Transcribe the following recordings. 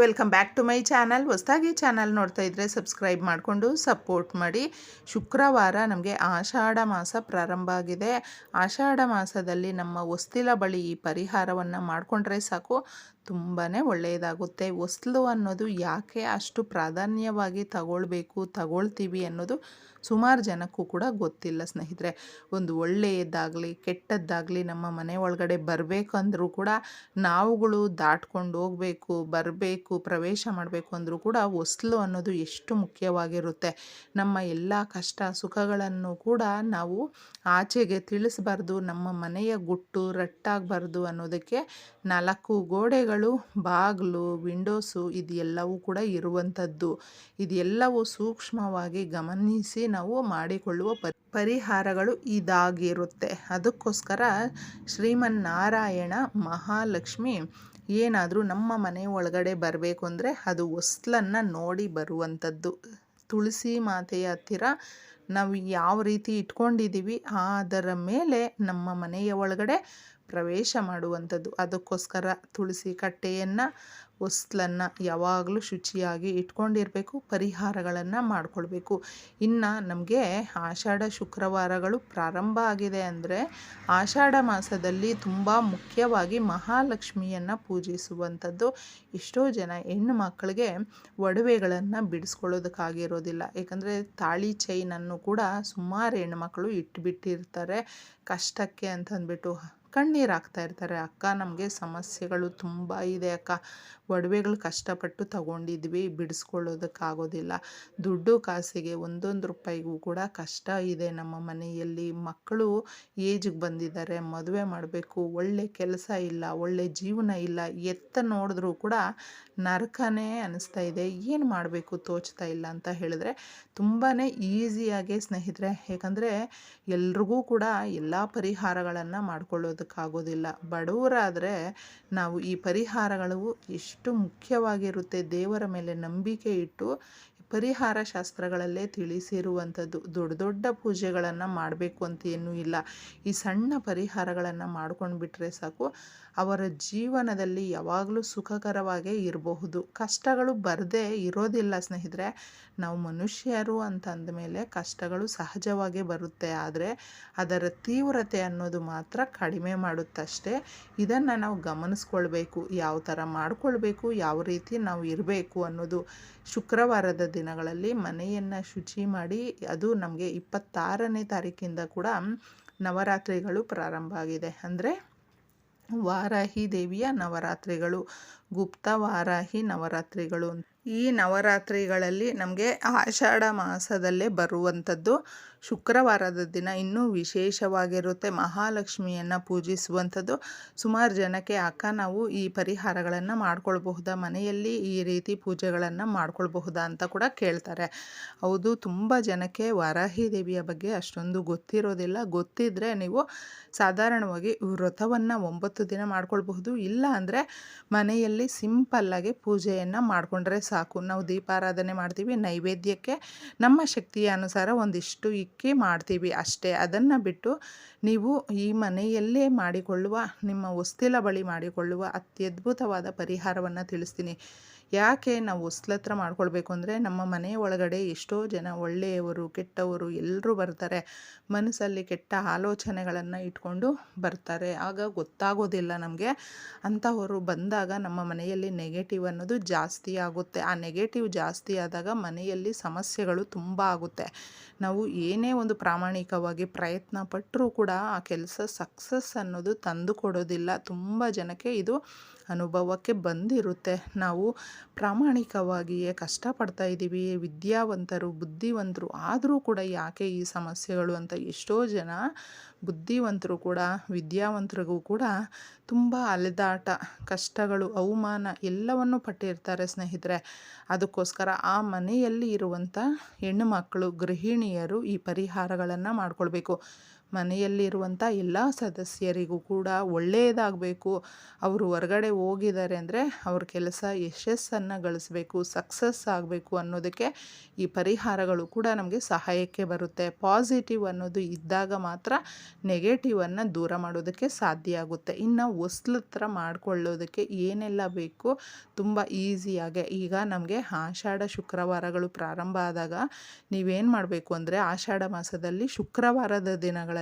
Welcome back to my channel. ಹೊಸದಾಗಿ channel ನೋಡ್ತಾ ಇದ್ರೆ ಸಬ್ಸ್ಕ್ರೈಬ್ ಮಾಡಿಕೊಂಡು ಸಪೋರ್ಟ್ ಮಾಡಿ. ಶುಕ್ರವಾರ ನಮಗೆ ಆಷಾಢ ಮಾಸ ಪ್ರಾರಂಭ ಆಗಿದೆ. ಆಷಾಢ ಮಾಸದಲ್ಲಿ ನಮ್ಮ ಹೊಸ್ತಿಲ ಬಳಿ ಈ ಪರಿಹಾರವನ್ನು ಮಾಡಿಕೊಂಡ್ರೆ ಸಾಕು. ತುಂಬಾ ಒಳ್ಳೆಯದಾಗುತ್ತೆ. ಹೊಸ್ಲು ಅನ್ನೋದು ಯಾಕೆ ಅಷ್ಟು ಪ್ರಾಧಾನ್ಯವಾಗಿ ತಗೊಳ್ಬೇಕು, ತಗೊಳ್ತೀವಿ ಅನ್ನೋದು ಸುಮಾರು ಜನಕ್ಕೂ ಕೂಡ ಗೊತ್ತಿಲ್ಲ ಸ್ನೇಹಿತರೆ. ಒಂದು ಒಳ್ಳೆಯದಾಗಲಿ, ಕೆಟ್ಟದ್ದಾಗಲಿ ನಮ್ಮ ಮನೆ ಒಳಗಡೆ ಬರಬೇಕಂದ್ರೂ ಕೂಡ ನಾವುಗಳು ದಾಟ್ಕೊಂಡು ಹೋಗಬೇಕು, ಬರಬೇಕು ಪ್ರವೇಶ ಮಾಡಬೇಕು ಅಂದರೂ ಕೂಡ ಹೊಸ್ಲು ಅನ್ನೋದು ಎಷ್ಟು ಮುಖ್ಯವಾಗಿರುತ್ತೆ. ನಮ್ಮ ಎಲ್ಲ ಕಷ್ಟ ಸುಖಗಳನ್ನು ಕೂಡ ನಾವು ಆಚೆಗೆ ತಿಳಿಸಬಾರ್ದು, ನಮ್ಮ ಮನೆಯ ಗುಟ್ಟು ರಟ್ಟಾಗಬಾರ್ದು ಅನ್ನೋದಕ್ಕೆ ನಾಲ್ಕು ಗೋಡೆಗಳು, ಬಾಗಿಲು, ವಿಂಡೋಸು ಇದೆಲ್ಲವೂ ಕೂಡ ಇರುವಂಥದ್ದು. ಇದೆಲ್ಲವೂ ಸೂಕ್ಷ್ಮವಾಗಿ ಗಮನಿಸಿ ನಾವು ಮಾಡಿಕೊಳ್ಳುವ ಪರಿ ಪರಿಹಾರಗಳು ಇದಾಗಿರುತ್ತೆ. ಅದಕ್ಕೋಸ್ಕರ ಶ್ರೀಮನ್ನಾರಾಯಣ ಮಹಾಲಕ್ಷ್ಮಿ ಏನಾದರೂ ನಮ್ಮ ಮನೆ ಒಳಗಡೆ ಬರಬೇಕು ಅಂದರೆ ಅದು ಹೊಸ್ಲನ್ನು ನೋಡಿ ಬರುವಂಥದ್ದು ತುಳಸಿ ಮಾತೆಯ ಹತ್ತಿರ ನಾವು ಯಾವ ರೀತಿ ಇಟ್ಕೊಂಡಿದ್ದೀವಿ, ಅದರ ಮೇಲೆ ನಮ್ಮ ಮನೆಯ ಒಳಗಡೆ ಪ್ರವೇಶ ಮಾಡುವಂಥದ್ದು. ಅದಕ್ಕೋಸ್ಕರ ತುಳಸಿ ಕಟ್ಟೆಯನ್ನು, ಹೊಸ್ಲನ್ನು ಯಾವಾಗಲೂ ಶುಚಿಯಾಗಿ ಇಟ್ಕೊಂಡಿರಬೇಕು, ಪರಿಹಾರಗಳನ್ನು ಮಾಡಿಕೊಳ್ಬೇಕು. ಇನ್ನು ನಮಗೆ ಆಷಾಢ ಶುಕ್ರವಾರಗಳು ಪ್ರಾರಂಭ ಆಗಿದೆ ಅಂದರೆ ಆಷಾಢ ಮಾಸದಲ್ಲಿ ತುಂಬ ಮುಖ್ಯವಾಗಿ ಮಹಾಲಕ್ಷ್ಮಿಯನ್ನು ಪೂಜಿಸುವಂಥದ್ದು. ಎಷ್ಟೋ ಜನ ಹೆಣ್ಣು ಮಕ್ಕಳಿಗೆ ಒಡವೆಗಳನ್ನು ಬಿಡಿಸ್ಕೊಳ್ಳೋದಕ್ಕಾಗಿರೋದಿಲ್ಲ. ಏಕೆಂದರೆ ತಾಳಿ ಚೈನನ್ನು ಕೂಡ ಸುಮಾರು ಹೆಣ್ಮಕ್ಳು ಇಟ್ಬಿಟ್ಟಿರ್ತಾರೆ ಕಷ್ಟಕ್ಕೆ ಅಂತಂದ್ಬಿಟ್ಟು. ಕಣ್ಣೀರು ಹಾಕ್ತಾ ಇರ್ತಾರೆ. ಅಕ್ಕ ನಮಗೆ ಸಮಸ್ಯೆಗಳು ತುಂಬ ಇದೆ ಅಕ್ಕ. ಒಡವೆಗಳು ಕಷ್ಟಪಟ್ಟು ತಗೊಂಡಿದ್ವಿ, ಬಿಡಿಸ್ಕೊಳ್ಳೋದಕ್ಕಾಗೋದಿಲ್ಲ. ದುಡ್ಡು ಕಾಸಿಗೆ ಒಂದೊಂದು ರೂಪಾಯಿಗೂ ಕೂಡ ಕಷ್ಟ ಇದೆ ನಮ್ಮ ಮನೆಯಲ್ಲಿ. ಮಕ್ಕಳು ಏಜಿಗೆ ಬಂದಿದ್ದಾರೆ, ಮದುವೆ ಮಾಡಬೇಕು, ಒಳ್ಳೆ ಕೆಲಸ ಇಲ್ಲ, ಒಳ್ಳೆ ಜೀವನ ಇಲ್ಲ, ಎತ್ತ ನೋಡಿದ್ರೂ ಕೂಡ ನರಕನೇ ಅನಿಸ್ತಾ ಇದೆ. ಏನು ಮಾಡಬೇಕು ತೋಚ್ತಾ ಇಲ್ಲ ಅಂತ ಹೇಳಿದ್ರೆ ತುಂಬಾ ಈಸಿಯಾಗೆ ಸ್ನೇಹಿತರೆ, ಯಾಕಂದರೆ ಎಲ್ರಿಗೂ ಕೂಡ ಎಲ್ಲ ಪರಿಹಾರಗಳನ್ನು ಮಾಡ್ಕೊಳ್ಳೋದಕ್ಕಾಗೋದಿಲ್ಲ. ಬಡವರಾದರೆ ನಾವು ಈ ಪರಿಹಾರಗಳು ಎಷ್ಟು ಮುಖ್ಯವಾಗಿರುತ್ತೆ ದೇವರ ಮೇಲೆ ನಂಬಿಕೆ ಇಟ್ಟು ಪರಿಹಾರ ಶಾಸ್ತ್ರಗಳಲ್ಲೇ ತಿಳಿಸಿರುವಂಥದ್ದು. ದೊಡ್ಡ ದೊಡ್ಡ ಪೂಜೆಗಳನ್ನು ಮಾಡಬೇಕು ಅಂತ ಏನೂ ಇಲ್ಲ. ಈ ಸಣ್ಣ ಪರಿಹಾರಗಳನ್ನು ಮಾಡ್ಕೊಂಡು ಬಿಟ್ಟರೆ ಸಾಕು. ಅವರ ಜೀವನದಲ್ಲಿ ಯಾವಾಗಲೂ ಸುಖಕರವಾಗೇ ಇರಬಹುದು. ಕಷ್ಟಗಳು ಬರದೇ ಇರೋದಿಲ್ಲ ಸ್ನೇಹಿತರೆ. ನಾವು ಮನುಷ್ಯರು ಅಂತ ಮೇಲೆ ಕಷ್ಟಗಳು ಸಹಜವಾಗೇ ಬರುತ್ತೆ. ಆದರೆ ಅದರ ತೀವ್ರತೆ ಅನ್ನೋದು ಮಾತ್ರ ಕಡಿಮೆ ಮಾಡುತ್ತಷ್ಟೇ. ಇದನ್ನು ನಾವು ಗಮನಿಸ್ಕೊಳ್ಬೇಕು. ಯಾವ ಥರ ಮಾಡಿಕೊಳ್ಬೇಕು, ಯಾವ ರೀತಿ ನಾವು ಇರಬೇಕು ಅನ್ನೋದು. ಶುಕ್ರವಾರದ ದಿನಗಳಲ್ಲಿ ಮನೆಯನ್ನು ಶುಚಿ ಮಾಡಿ, ಅದು ನಮಗೆ ಇಪ್ಪತ್ತಾರನೇ ತಾರೀಕಿಂದ ಕೂಡ ನವರಾತ್ರಿಗಳು ಪ್ರಾರಂಭ ಆಗಿದೆ. ಅಂದರೆ ವಾರಾಹಿ ದೇವಿಯ ನವರಾತ್ರಿಗಳು ಗುಪ್ತ ವಾರಾಹಿ ನವರಾತ್ರಿಗಳು ಈ ನವರಾತ್ರಿಗಳಲ್ಲಿ ನಮಗೆ ಆಷಾಢ ಮಾಸದಲ್ಲೇ ಬರುವಂಥದ್ದು. ಶುಕ್ರವಾರದ ದಿನ ಇನ್ನೂ ವಿಶೇಷವಾಗಿರುತ್ತೆ. ಮಹಾಲಕ್ಷ್ಮಿಯನ್ನು ಪೂಜಿಸುವಂಥದ್ದು. ಸುಮಾರು ಜನಕ್ಕೆ ಅಕ್ಕ ನಾವು ಈ ಪರಿಹಾರಗಳನ್ನು ಮಾಡ್ಕೊಳ್ಬಹುದಾ? ಮನೆಯಲ್ಲಿ ಈ ರೀತಿ ಪೂಜೆಗಳನ್ನು ಮಾಡ್ಕೊಳ್ಬಹುದಾ ಅಂತ ಕೂಡ ಕೇಳ್ತಾರೆ. ಹೌದು, ತುಂಬ ಜನಕ್ಕೆ ವರಾಹಿ ದೇವಿಯ ಬಗ್ಗೆ ಅಷ್ಟೊಂದು ಗೊತ್ತಿರೋದಿಲ್ಲ. ಗೊತ್ತಿದ್ದರೆ ನೀವು ಸಾಧಾರಣವಾಗಿ ವ್ರತವನ್ನು ಒಂಬತ್ತು ದಿನ ಮಾಡ್ಕೊಳ್ಬಹುದು. ಇಲ್ಲ ಅಂದರೆ ಮನೆಯಲ್ಲಿ ಸಿಂಪಲ್ಲಾಗಿ ಪೂಜೆಯನ್ನು ಮಾಡಿಕೊಂಡ್ರೆ ಸಾಕು. ನಾವು ದೀಪಾರಾಧನೆ ಮಾಡ್ತೀವಿ, ನೈವೇದ್ಯಕ್ಕೆ ನಮ್ಮ ಶಕ್ತಿಯ ಅನುಸಾರ ಒಂದಿಷ್ಟು ಇಕ್ಕಿ ಮಾಡ್ತೀವಿ ಅಷ್ಟೇ. ಅದನ್ನು ಬಿಟ್ಟು ನೀವು ಈ ಮನೆಯಲ್ಲೇ ಮಾಡಿಕೊಳ್ಳುವ, ನಿಮ್ಮ ಹೊಸ್ತಿಲ ಬಳಿ ಮಾಡಿಕೊಳ್ಳುವ ಅತ್ಯದ್ಭುತವಾದ ಪರಿಹಾರವನ್ನು ತಿಳಿಸ್ತೀನಿ. ಯಾಕೆ ನಾವು ಹೊಸ್ಲತ್ರ ಮಾಡ್ಕೊಳ್ಬೇಕು ಅಂದರೆ ನಮ್ಮ ಮನೆ ಒಳಗಡೆ ಎಷ್ಟೋ ಜನ ಒಳ್ಳೆಯವರು, ಕೆಟ್ಟವರು ಎಲ್ಲರೂ ಬರ್ತಾರೆ. ಮನಸ್ಸಲ್ಲಿ ಕೆಟ್ಟ ಆಲೋಚನೆಗಳನ್ನು ಇಟ್ಕೊಂಡು ಬರ್ತಾರೆ. ಆಗ ಗೊತ್ತಾಗೋದಿಲ್ಲ ನಮಗೆ. ಅಂಥವರು ಬಂದಾಗ ನಮ್ಮ ಮನೆಯಲ್ಲಿ ನೆಗೆಟಿವ್ ಅನ್ನೋದು ಜಾಸ್ತಿ ಆಗುತ್ತೆ. ಆ ನೆಗೆಟಿವ್ ಜಾಸ್ತಿ ಆದಾಗ ಮನೆಯಲ್ಲಿ ಸಮಸ್ಯೆಗಳು ತುಂಬ ಆಗುತ್ತೆ. ನಾವು ಏನೇ ಒಂದು ಪ್ರಾಮಾಣಿಕವಾಗಿ ಪ್ರಯತ್ನ ಪಟ್ಟರೂ ಕೂಡ ಆ ಕೆಲಸ ಸಕ್ಸಸ್ ಅನ್ನೋದು ತಂದು ಕೊಡೋದಿಲ್ಲ. ತುಂಬ ಜನಕ್ಕೆ ಇದು ಅನುಭವಕ್ಕೆ ಬಂದಿರುತ್ತೆ. ನಾವು ಪ್ರಾಮಾಣಿಕವಾಗಿಯೇ ಕಷ್ಟಪಡ್ತಾ ಇದ್ದೀವಿ, ವಿದ್ಯಾವಂತರು, ಬುದ್ಧಿವಂತರು, ಆದರೂ ಕೂಡ ಯಾಕೆ ಈ ಸಮಸ್ಯೆಗಳು ಅಂತ ಎಷ್ಟೋ ಜನ ಬುದ್ಧಿವಂತರು ಕೂಡ, ವಿದ್ಯಾವಂತರಿಗೂ ಕೂಡ ತುಂಬ ಅಲೆದಾಟ, ಕಷ್ಟಗಳು, ಅವಮಾನ ಎಲ್ಲವನ್ನು ಪಟ್ಟಿರ್ತಾರೆ ಸ್ನೇಹಿತರೆ. ಅದಕ್ಕೋಸ್ಕರ ಆ ಮನೆಯಲ್ಲಿ ಇರುವಂಥ ಹೆಣ್ಣು ಮಕ್ಕಳು, ಗೃಹಿಣಿಯರು ಈ ಪರಿಹಾರಗಳನ್ನು ಮಾಡ್ಕೊಳ್ಬೇಕು. ಮನೆಯಲ್ಲಿರುವಂಥ ಎಲ್ಲ ಸದಸ್ಯರಿಗೂ ಕೂಡ ಒಳ್ಳೆಯದಾಗಬೇಕು. ಅವರು ಹೊರಗಡೆ ಹೋಗಿದ್ದಾರೆ ಅಂದರೆ ಅವ್ರ ಕೆಲಸ ಯಶಸ್ಸನ್ನು ಗಳಿಸ್ಬೇಕು ಸಕ್ಸಸ್ ಆಗಬೇಕು ಅನ್ನೋದಕ್ಕೆ ಈ ಪರಿಹಾರಗಳು ಕೂಡ ನಮಗೆ ಸಹಾಯಕ್ಕೆ ಬರುತ್ತೆ. ಪಾಸಿಟಿವ್ ಅನ್ನೋದು ಇದ್ದಾಗ ಮಾತ್ರ ನೆಗೆಟಿವನ್ನು ದೂರ ಮಾಡೋದಕ್ಕೆ ಸಾಧ್ಯ ಆಗುತ್ತೆ. ಇನ್ನು ಹೊಸ್ಲ ಹತ್ರ ಮಾಡಿಕೊಳ್ಳೋದಕ್ಕೆ ಏನೆಲ್ಲ ಬೇಕು ತುಂಬ ಈಸಿಯಾಗೆ ಈಗ ನಮಗೆ ಆಷಾಢ ಶುಕ್ರವಾರಗಳು ಪ್ರಾರಂಭ ಆದಾಗ ನೀವೇನು ಮಾಡಬೇಕು ಅಂದರೆ ಆಷಾಢ ಮಾಸದಲ್ಲಿ ಶುಕ್ರವಾರದ ದಿನಗಳಲ್ಲೇ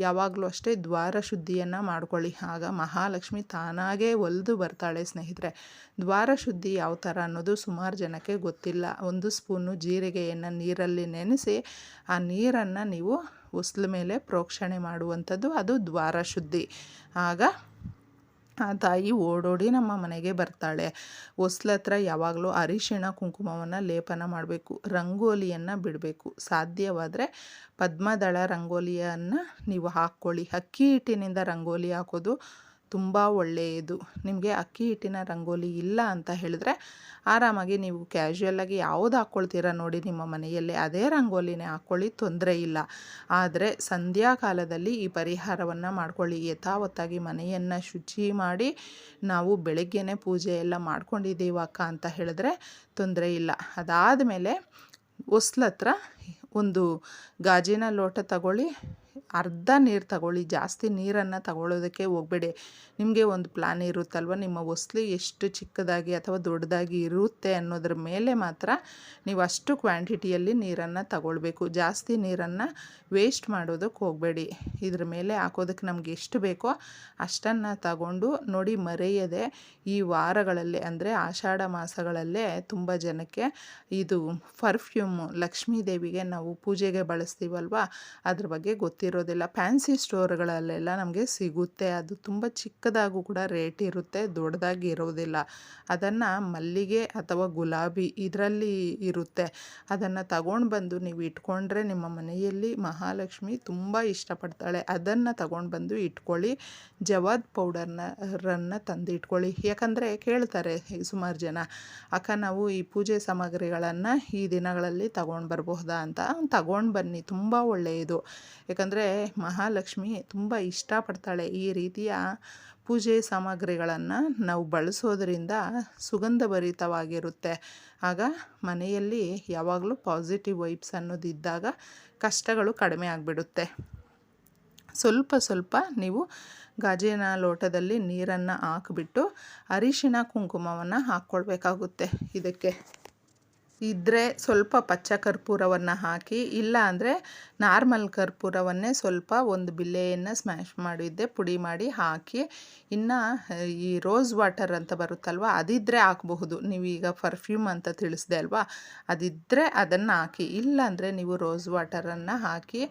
ಯಾವಾಗಲೂ ಅಷ್ಟೇ ದ್ವಾರ ಶುದ್ಧಿಯನ್ನು ಮಾಡ್ಕೊಳ್ಳಿ. ಆಗ ಮಹಾಲಕ್ಷ್ಮಿ ತಾನಾಗೇ ಒಲಿದು ಬರ್ತಾಳೆ ಸ್ನೇಹಿತರೆ. ದ್ವಾರ ಶುದ್ಧಿ ಯಾವ ಥರ ಅನ್ನೋದು ಸುಮಾರು ಜನಕ್ಕೆ ಗೊತ್ತಿಲ್ಲ. ಒಂದು ಸ್ಪೂನು ಜೀರಿಗೆಯನ್ನು ನೀರಲ್ಲಿ ನೆನೆಸಿ ಆ ನೀರನ್ನು ನೀವು ಉಸ್ಲ ಮೇಲೆ ಪ್ರೋಕ್ಷಣೆ ಮಾಡುವಂಥದ್ದು ಅದು ದ್ವಾರ ಶುದ್ಧಿ. ಆಗ ಆ ತಾಯಿ ಓಡೋಡಿ ನಮ್ಮ ಮನೆಗೆ ಬರ್ತಾಳೆ. ಹೊಸ್ಲತ್ರ ಯಾವಾಗಲೂ ಅರಿಶಿಣ ಕುಂಕುಮವನ್ನು ಲೇಪನ ಮಾಡಬೇಕು. ರಂಗೋಲಿಯನ್ನು ಬಿಡಬೇಕು. ಸಾಧ್ಯವಾದರೆ ಪದ್ಮದಳ ರಂಗೋಲಿಯನ್ನು ನೀವು ಹಾಕ್ಕೊಳ್ಳಿ. ಅಕ್ಕಿ ಹಿಟ್ಟಿನಿಂದ ರಂಗೋಲಿ ಹಾಕೋದು ತುಂಬ ಒಳ್ಳೆಯದು. ನಿಮಗೆ ಅಕ್ಕಿ ಹಿಟ್ಟಿನ ರಂಗೋಲಿ ಇಲ್ಲ ಅಂತ ಹೇಳಿದ್ರೆ ಆರಾಮಾಗಿ ನೀವು ಕ್ಯಾಶುಯಲ್ಲಾಗಿ ಯಾವುದು ಹಾಕ್ಕೊಳ್ತೀರ ನೋಡಿ ನಿಮ್ಮ ಮನೆಯಲ್ಲಿ ಅದೇ ರಂಗೋಲಿನೇ ಹಾಕ್ಕೊಳ್ಳಿ ತೊಂದರೆ ಇಲ್ಲ. ಆದರೆ ಸಂಧ್ಯಾ ಕಾಲದಲ್ಲಿ ಈ ಪರಿಹಾರವನ್ನು ಮಾಡ್ಕೊಳ್ಳಿ. ಯಥಾವತ್ತಾಗಿ ಮನೆಯನ್ನು ಶುಚಿ ಮಾಡಿ ನಾವು ಬೆಳಗ್ಗೆನೇ ಪೂಜೆ ಎಲ್ಲ ಮಾಡ್ಕೊಂಡಿದ್ದೀವಕ್ಕ ಅಂತ ಹೇಳಿದ್ರೆ ತೊಂದರೆ ಇಲ್ಲ. ಅದಾದ ಮೇಲೆ ಹೊಸ್ಲತ್ರ ಒಂದು ಗಾಜಿನ ಲೋಟ ತಗೊಳ್ಳಿ ಅರ್ಧ ನೀರು ತಗೊಳ್ಳಿ, ಜಾಸ್ತಿ ನೀರನ್ನು ತಗೊಳ್ಳೋದಕ್ಕೆ ಹೋಗಬೇಡಿ. ನಿಮಗೆ ಒಂದು ಪ್ಲ್ಯಾನ್ ಇರುತ್ತಲ್ವ? ನಿಮ್ಮ ಹೊಸ್ಲಿ ಎಷ್ಟು ಚಿಕ್ಕದಾಗಿ ಅಥವಾ ದೊಡ್ಡದಾಗಿ ಇರುತ್ತೆ ಅನ್ನೋದ್ರ ಮೇಲೆ ಮಾತ್ರ ನೀವು ಅಷ್ಟು ಕ್ವಾಂಟಿಟಿಯಲ್ಲಿ ನೀರನ್ನು ತಗೊಳ್ಬೇಕು. ಜಾಸ್ತಿ ನೀರನ್ನು ವೇಸ್ಟ್ ಮಾಡೋದಕ್ಕೆ ಹೋಗಬೇಡಿ. ಇದ್ರ ಮೇಲೆ ಹಾಕೋದಕ್ಕೆ ನಮ್ಗೆ ಎಷ್ಟು ಬೇಕೋ ಅಷ್ಟನ್ನು ತಗೊಂಡು ನೋಡಿ ಮರೆಯದೆ ಈ ವಾರಗಳಲ್ಲಿ ಅಂದರೆ ಆಷಾಢ ಮಾಸಗಳಲ್ಲೇ ತುಂಬ ಜನಕ್ಕೆ ಇದು ಪರ್ಫ್ಯೂಮು ಲಕ್ಷ್ಮೀ ದೇವಿಗೆ ನಾವು ಪೂಜೆಗೆ ಬಳಸ್ತೀವಲ್ವ? ಅದ್ರ ಬಗ್ಗೆ ಗೊತ್ತಿರೋದಿಲ್ಲ ಫ್ಯಾನ್ಸಿ ಸ್ಟೋರ್ಗಳಲ್ಲೆಲ್ಲ ನಮಗೆ ಸಿಗುತ್ತೆ. ಅದು ತುಂಬ ಚಿಕ್ಕದಾಗೂ ಕೂಡ ರೇಟ್ ಇರುತ್ತೆ, ದೊಡ್ಡದಾಗಿ ಇರೋದಿಲ್ಲ. ಅದನ್ನು ಮಲ್ಲಿಗೆ ಅಥವಾ ಗುಲಾಬಿ ಇದರಲ್ಲಿ ಇರುತ್ತೆ. ಅದನ್ನು ತಗೊಂಡು ಬಂದು ನೀವು ಇಟ್ಕೊಂಡ್ರೆ ನಿಮ್ಮ ಮನೆಯಲ್ಲಿ ಮಹಾಲಕ್ಷ್ಮಿ ತುಂಬ ಇಷ್ಟಪಡ್ತಾಳೆ. ಅದನ್ನು ತಗೊಂಡು ಬಂದು ಇಟ್ಕೊಳ್ಳಿ. ಜವಾದ್ ಪೌಡರ್ನ ರನ್ನು ತಂದು ಇಟ್ಕೊಳ್ಳಿ ಯಾಕಂದರೆ ಕೇಳ್ತಾರೆ ಸುಮಾರು ಜನ, ಅಕ್ಕ, ನಾವು ಈ ಪೂಜೆ ಸಾಮಗ್ರಿಗಳನ್ನು ಈ ದಿನಗಳಲ್ಲಿ ತಗೊಂಡು ಬರಬಹುದಾ ಅಂತ. ತಗೊಂಡು ಬನ್ನಿ, ತುಂಬ ಒಳ್ಳೆಯದು. ಯಾಕಂದರೆ ಮಹಾಲಕ್ಷ್ಮಿ ತುಂಬ ಇಷ್ಟಪಡ್ತಾಳೆ ಈ ರೀತಿಯ ಪೂಜೆ ಸಾಮಗ್ರಿಗಳನ್ನು ನಾವು ಬಳಸೋದ್ರಿಂದ ಸುಗಂಧಭರಿತವಾಗಿರುತ್ತೆ. ಆಗ ಮನೆಯಲ್ಲಿ ಯಾವಾಗಲೂ ಪಾಸಿಟಿವ್ ವೈಬ್ಸ್ ಅನ್ನೋದಿದ್ದಾಗ ಕಷ್ಟಗಳು ಕಡಿಮೆ ಆಗಿಬಿಡುತ್ತೆ. ಸ್ವಲ್ಪ ಸ್ವಲ್ಪ ನೀವು ಗಾಜಿನ ಲೋಟದಲ್ಲಿ ನೀರನ್ನು ಹಾಕಿಬಿಟ್ಟು ಅರಿಶಿಣ ಕುಂಕುಮವನ್ನು ಹಾಕ್ಕೊಳ್ಬೇಕಾಗುತ್ತೆ ಇದಕ್ಕೆ. ಇದ್ದರೆ ಸ್ವಲ್ಪ ಪಚ್ಚ ಕರ್ಪೂರವನ್ನು ಹಾಕಿ, ಇಲ್ಲ ಅಂದರೆ ನಾರ್ಮಲ್ ಕರ್ಪೂರವನ್ನೇ ಸ್ವಲ್ಪ ಒಂದು ಬಿಲ್ಲೆಯನ್ನು ಸ್ಮ್ಯಾಶ್ ಮಾಡಿದ್ದೆ, ಪುಡಿ ಮಾಡಿ ಹಾಕಿ. ಇನ್ನು ಈ ರೋಸ್ ವಾಟರ್ ಅಂತ ಬರುತ್ತಲ್ವ ಅದಿದ್ದರೆ ಹಾಕಬಹುದು. ನೀವು ಈಗ ಪರ್ಫ್ಯೂಮ್ ಅಂತ ತಿಳಿಸ್ದೆ ಅಲ್ವಾ ಅದಿದ್ದರೆ ಅದನ್ನು ಹಾಕಿ. ಇಲ್ಲ ಅಂದರೆ ನೀವು ರೋಸ್ ವಾಟರನ್ನು ಹಾಕಿ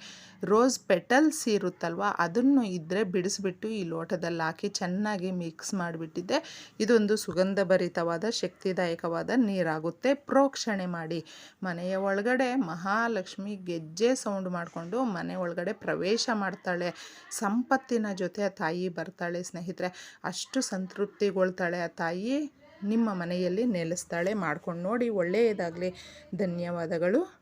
ರೋಸ್ ಪೆಟಲ್ಸ್ ಇರುತ್ತಲ್ವ, ಅದನ್ನು ಇದ್ದರೆ ಬಿಡಿಸ್ಬಿಟ್ಟು ಈ ಲೋಟದಲ್ಲಿ ಹಾಕಿ ಚೆನ್ನಾಗಿ ಮಿಕ್ಸ್ ಮಾಡಿಬಿಟ್ಟಿದ್ದೆ. ಇದೊಂದು ಸುಗಂಧಭರಿತವಾದ, ಶಕ್ತಿದಾಯಕವಾದ ನೀರಾಗುತ್ತೆ. ಪ್ರೋಕ್ಷಣೆ ಮಾಡಿ. ಮನೆಯ ಒಳಗಡೆ ಮಹಾಲಕ್ಷ್ಮಿ ಗೆಜ್ಜೆ ಸೌಂಡ್ ಮಾಡಿಕೊಂಡು ಮನೆ ಒಳಗಡೆ ಪ್ರವೇಶ ಮಾಡ್ತಾಳೆ. ಸಂಪತ್ತಿನ ಜೊತೆ ಆ ತಾಯಿ ಬರ್ತಾಳೆ ಸ್ನೇಹಿತರೆ. ಅಷ್ಟು ಸಂತೃಪ್ತಿಗೊಳ್ತಾಳೆ ಆ ತಾಯಿ. ನಿಮ್ಮ ಮನೆಯಲ್ಲಿ ನೆಲೆಸ್ತಾಳೆ. ಮಾಡ್ಕೊಂಡು ನೋಡಿ ಒಳ್ಳೆಯದಾಗಲಿ. ಧನ್ಯವಾದಗಳು.